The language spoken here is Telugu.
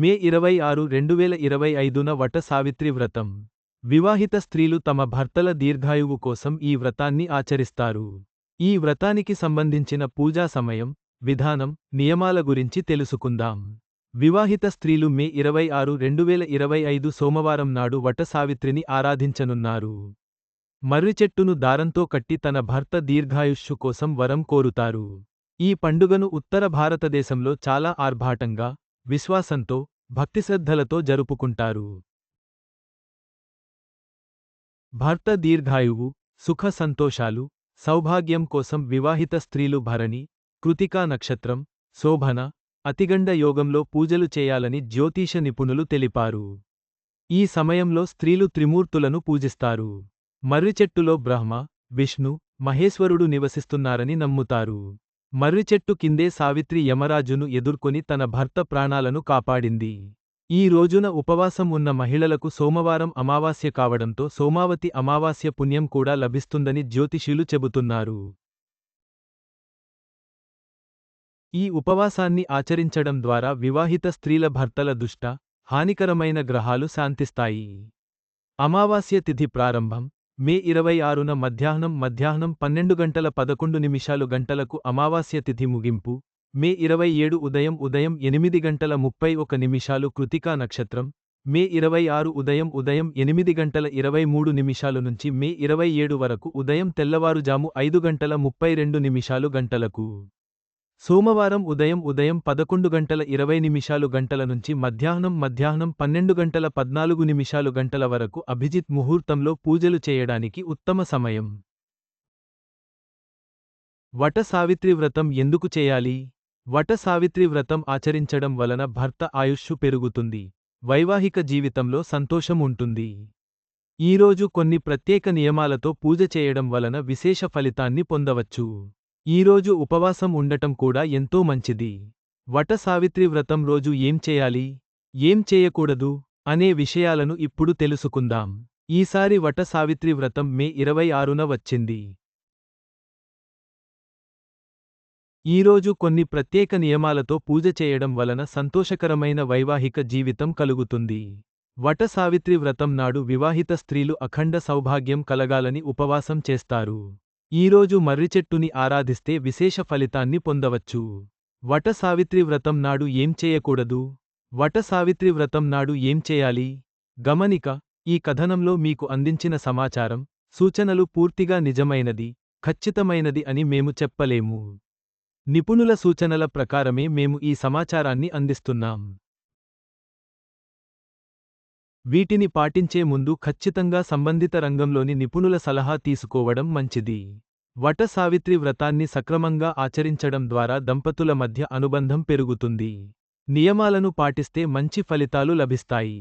మే ఇరవై ఆరు రెండు వేల ఇరవై ఐదున వట సావిత్రి వ్రతం. వివాహిత స్త్రీలు తమ భర్తల దీర్ఘాయువు కోసం ఈ వ్రతాన్ని ఆచరిస్తారు. ఈ వ్రతానికి సంబంధించిన పూజా సమయం విధానం నియమాల గురించి తెలుసుకుందాం. వివాహిత స్త్రీలు మే ఇరవై ఆరు రెండు వేల ఇరవై ఐదు సోమవారం నాడు వట సావిత్రిని ఆరాధించనున్నారు మర్రిచెట్టును దారంతో కట్టి తన భర్త దీర్ఘాయుష్షు కోసం వరం కోరుతారు. ఈ పండుగను ఉత్తర భారతదేశంలో చాలా ఆర్భాటంగా విశ్వాసంతో భక్తిశ్రద్ధలతో జరుపుకుంటారు. భర్త దీర్ఘాయువు సుఖ సంతోషాలు సౌభాగ్యం కోసం వివాహిత స్త్రీలు భరణి కృతికా నక్షత్రం శోభన అతిగండ యోగంలో పూజలు చేయాలని జ్యోతిష నిపుణులు తెలిపారు. ఈ సమయంలో స్త్రీలు త్రిమూర్తులను పూజిస్తారు. మర్రిచెట్టులో బ్రహ్మ విష్ణు మహేశ్వరుడు నివసిస్తున్నారని నమ్ముతారు. మర్రిచెట్టు కిందే సావిత్రి యమరాజును ఎదుర్కొని తన భర్త ప్రాణాలను కాపాడింది. ఈ రోజున ఉపవాసం ఉన్న మహిళలకు సోమవారం అమావాస్య కావడంతో సోమావతి అమావాస్య పుణ్యం కూడా లభిస్తుందని జ్యోతిషులు చెబుతున్నారు. ఈ ఉపవాసాన్ని ఆచరించడం ద్వారా వివాహిత స్త్రీల భర్తల దుష్ట హానికరమైన గ్రహాలు శాంతిస్తాయి. అమావాస్య తిథి ప్రారంభం మే ఇరవై ఆరున మధ్యాహ్నం మధ్యాహ్నం పన్నెండు గంటల పదకొండు నిమిషాలు గంటలకు అమావాస్య తిథి ముగింపు. మే ఇరవై ఏడు ఉదయం ఉదయం ఎనిమిది గంటల ముప్పై ఒక నిమిషాలు కృతికా నక్షత్రం. మే ఇరవై ఆరు ఉదయం ఉదయం ఎనిమిది గంటల ఇరవై మూడు నిమిషాలు నుంచి మే ఇరవై ఏడు వరకు ఉదయం తెల్లవారుజాము ఐదు గంటల ముప్పై రెండు నిమిషాలు గంటలకు. సోమవారం ఉదయం ఉదయం పదకొండు గంటల ఇరవై నిమిషాలు గంటల నుంచి మధ్యాహ్నం మధ్యాహ్నం పన్నెండు గంటల పద్నాలుగు నిమిషాలు గంటల వరకు అభిజిత్ ముహూర్తంలో పూజలు చేయడానికి ఉత్తమ సమయం. వట సావిత్రి వ్రతం ఎందుకు చేయాలి? వట సావిత్రి వ్రతం ఆచరించడం వలన భర్త ఆయుష్షు పెరుగుతుంది వైవాహిక జీవితంలో సంతోషం ఉంటుంది. ఈరోజు కొన్ని ప్రత్యేక నియమాలతో పూజ చేయడం వలన విశేష ఫలితాన్ని పొందవచ్చు. ఈరోజు ఉపవాసం ఉండటం కూడా ఎంతో మంచిది. వట సావిత్రి వ్రతం రోజు ఏం చేయాలి? ఏం చేయకూడదు? అనే విషయాలను ఇప్పుడు తెలుసుకుందాం. ఈసారి వట సావిత్రి వ్రతం మే ఇరవై ఆరున వచ్చింది. ఈరోజు కొన్ని ప్రత్యేక నియమాలతో పూజ చేయడం వలన సంతోషకరమైన వైవాహిక జీవితం కలుగుతుంది. వట సావిత్రి వ్రతం నాడు వివాహిత స్త్రీలు అఖండ సౌభాగ్యం కలగాలని ఉపవాసం చేస్తారు. ఈరోజు మర్రిచెట్టుని ఆరాధిస్తే విశేష ఫలితాన్ని పొందవచ్చు. వట సావిత్రి వ్రతం నాడు ఏం చేయకూడదు? వట సావిత్రి వ్రతం నాడు ఏం చేయాలి? గమనిక ఈ కథనంలో మీకు అందించిన సమాచారం సూచనలు పూర్తిగా నిజమైనది ఖచ్చితమైనది అని మేము చెప్పలేము. నిపుణుల సూచనల ప్రకారమే మేము ఈ సమాచారాన్ని అందిస్తున్నాం. వీటిని పాటించే ముందు ఖచ్చితంగా సంబంధిత రంగంలోని నిపుణుల సలహా తీసుకోవడం మంచిది. వట సావిత్రి వ్రతాన్ని సక్రమంగా ఆచరించడం ద్వారా దంపతుల మధ్య అనుబంధం పెరుగుతుంది. నియమాలను పాటిస్తే మంచి ఫలితాలు లభిస్తాయి.